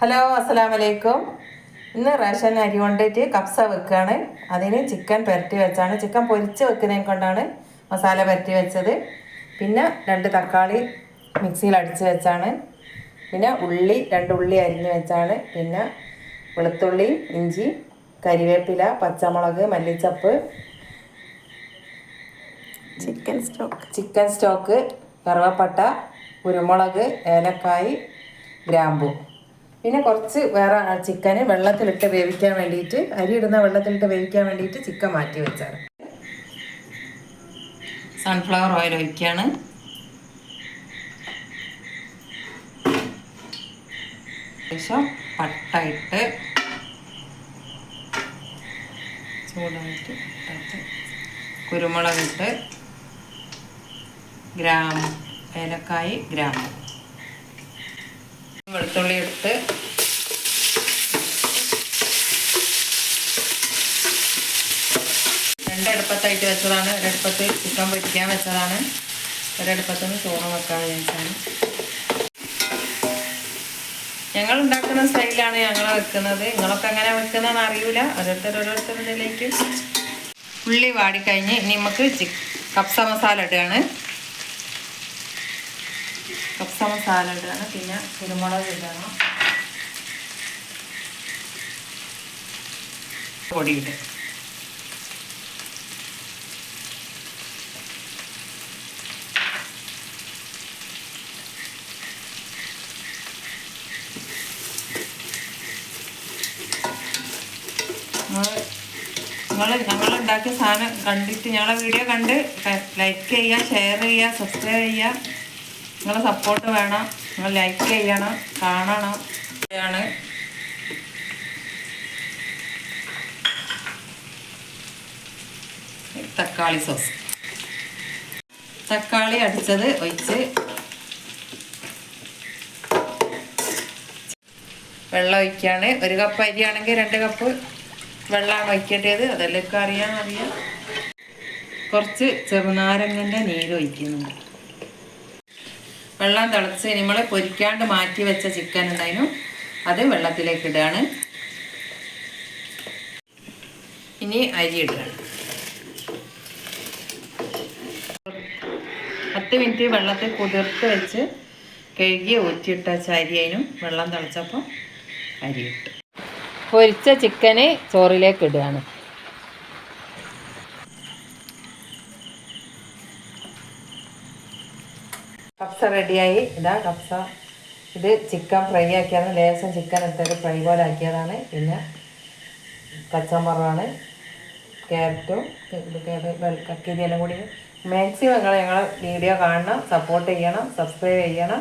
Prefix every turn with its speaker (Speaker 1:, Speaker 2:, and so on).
Speaker 1: Hello അസ്സലാം വലൈക്കും ഇന്ന് റേഷൻ അരി കൊണ്ടിട്ട് കപ്സ വെക്കുകയാണ്. അതിന് ചിക്കൻ പുരട്ടി വെച്ചാണ്. ചിക്കൻ പൊരിച്ച് വെക്കുന്നതിനെ കൊണ്ടാണ് മസാല പുരട്ടി വെച്ചത്. പിന്നെ രണ്ട് തക്കാളി മിക്സിയിൽ അടിച്ച് വെച്ചാണ്. പിന്നെ ഉള്ളി രണ്ട് ഉള്ളി അരിഞ്ഞ് വെച്ചാണ്. പിന്നെ വെളുത്തുള്ളി ഇഞ്ചി കരിവേപ്പില പച്ചമുളക് മല്ലിച്ചപ്പ്
Speaker 2: ചിക്കൻ സ്റ്റോക്ക്
Speaker 1: ചിക്കൻ സ്റ്റോക്ക് കറുവപ്പട്ട കുരുമുളക് ഏലക്കായ് ഗ്രാമ്പു. പിന്നെ കുറച്ച് വേറെ ചിക്കന് വെള്ളത്തിലിട്ട് വേവിക്കാൻ വേണ്ടിയിട്ട് അരി ഇടുന്ന വെള്ളത്തിലിട്ട് വേവിക്കാൻ വേണ്ടിയിട്ട് ചിക്കൻ മാറ്റി വെച്ചാണ് സൺഫ്ലവർ ഓയിൽ ഒഴിക്കുകയാണ് ശേഷം പട്ട ഇട്ട് ചൂടായിട്ട് ഇട്ടിട്ട് കുരുമുളക് ഇട്ട് ഗ്രാം ഏലക്കായി ഗ്രാം. വെളുത്തുള്ളി എടുത്ത് രണ്ടടുപ്പത്തായിട്ട് വെച്ചതാണ്. ഒരടുപ്പത്ത് ചിക്കൻ പൊരിക്കാൻ വെച്ചതാണ്. ഒരടുപ്പത്തുനിന്ന് ചോറ് വെക്കാൻ വിചാരിച്ചാണ് ഞങ്ങൾ ഉണ്ടാക്കുന്ന സ്റ്റൈലാണ് ഞങ്ങൾ വെക്കുന്നത്. നിങ്ങളൊക്കെ എങ്ങനെ വെക്കുന്നതെന്ന് അറിയില്ല ഓരോരുത്തർ ഓരോരുത്തരുടെയിലേക്ക് ഉള്ളി വാടിക്കഴിഞ്ഞ് ഇനി നമുക്ക് കപ്സ മസാല ഇടുകയാണ്. കപ്സ മസാല ഇടുകയാണ്. പിന്നെ കുരുമുളക് ഇടണം. പൊടിയിട് നിങ്ങൾ ഞങ്ങൾ ഉണ്ടാക്കിയ സാധനം കണ്ടിട്ട് ഞങ്ങളെ വീഡിയോ കണ്ട് ലൈക്ക് ചെയ്യുക ഷെയർ ചെയ്യുക സബ്സ്ക്രൈബ് ചെയ്യുക നിങ്ങളെ സപ്പോർട്ട് വേണം. നിങ്ങൾ ലൈക്ക് ചെയ്യണം കാണണം. ആണ് തക്കാളി സോസ് തക്കാളി അടിച്ചത് ഒഴിച്ച് വെള്ളം ഒഴിക്കുകയാണ് ഒരു കപ്പ് അരിയാണെങ്കിൽ രണ്ട് കപ്പ് വെള്ളമാണ് വയ്ക്കേണ്ടത് അതെല്ലാം അറിയാം കുറച്ച് ചെറുനാരങ്ങന്റെ നീര് ഒഴിക്കുന്നുണ്ട്. വെള്ളം തിളച്ച് നമ്മൾ പൊരിക്കാണ്ട് മാറ്റി വെച്ച ചിക്കൻ ഉണ്ടായിരുന്നു. അത് വെള്ളത്തിലേക്ക് ഇടുകയാണ് ഇനി അരി ഇടുകയാണ് പത്ത് മിനിറ്റ് വെള്ളത്തിൽ കുതിർത്ത് വെച്ച് കഴുകി ഊറ്റിയിട്ട അരി അതിനും വെള്ളം തിളച്ചപ്പോൾ അരി ഇട്ടു. പൊരിച്ച ചിക്കന് ചോറിലേക്ക് ഇടുകയാണ്. കപ്സ റെഡിയായി. ഇതാ കപ്സ. ഇത് ചിക്കൻ ഫ്രൈ ആക്കിയതാണ്. ലേശം ചിക്കൻ എടുത്തിട്ട് ഫ്രൈ പോലെ ആക്കിയതാണ്. പിന്നെ പച്ചമറാണ് ക്യാരറ്റും കക്കിരിയെല്ലാം കൂടി. മാക്സിമം നിങ്ങൾ ഞങ്ങളെ വീഡിയോ കാണണം സപ്പോർട്ട് ചെയ്യണം സബ്സ്ക്രൈബ് ചെയ്യണം.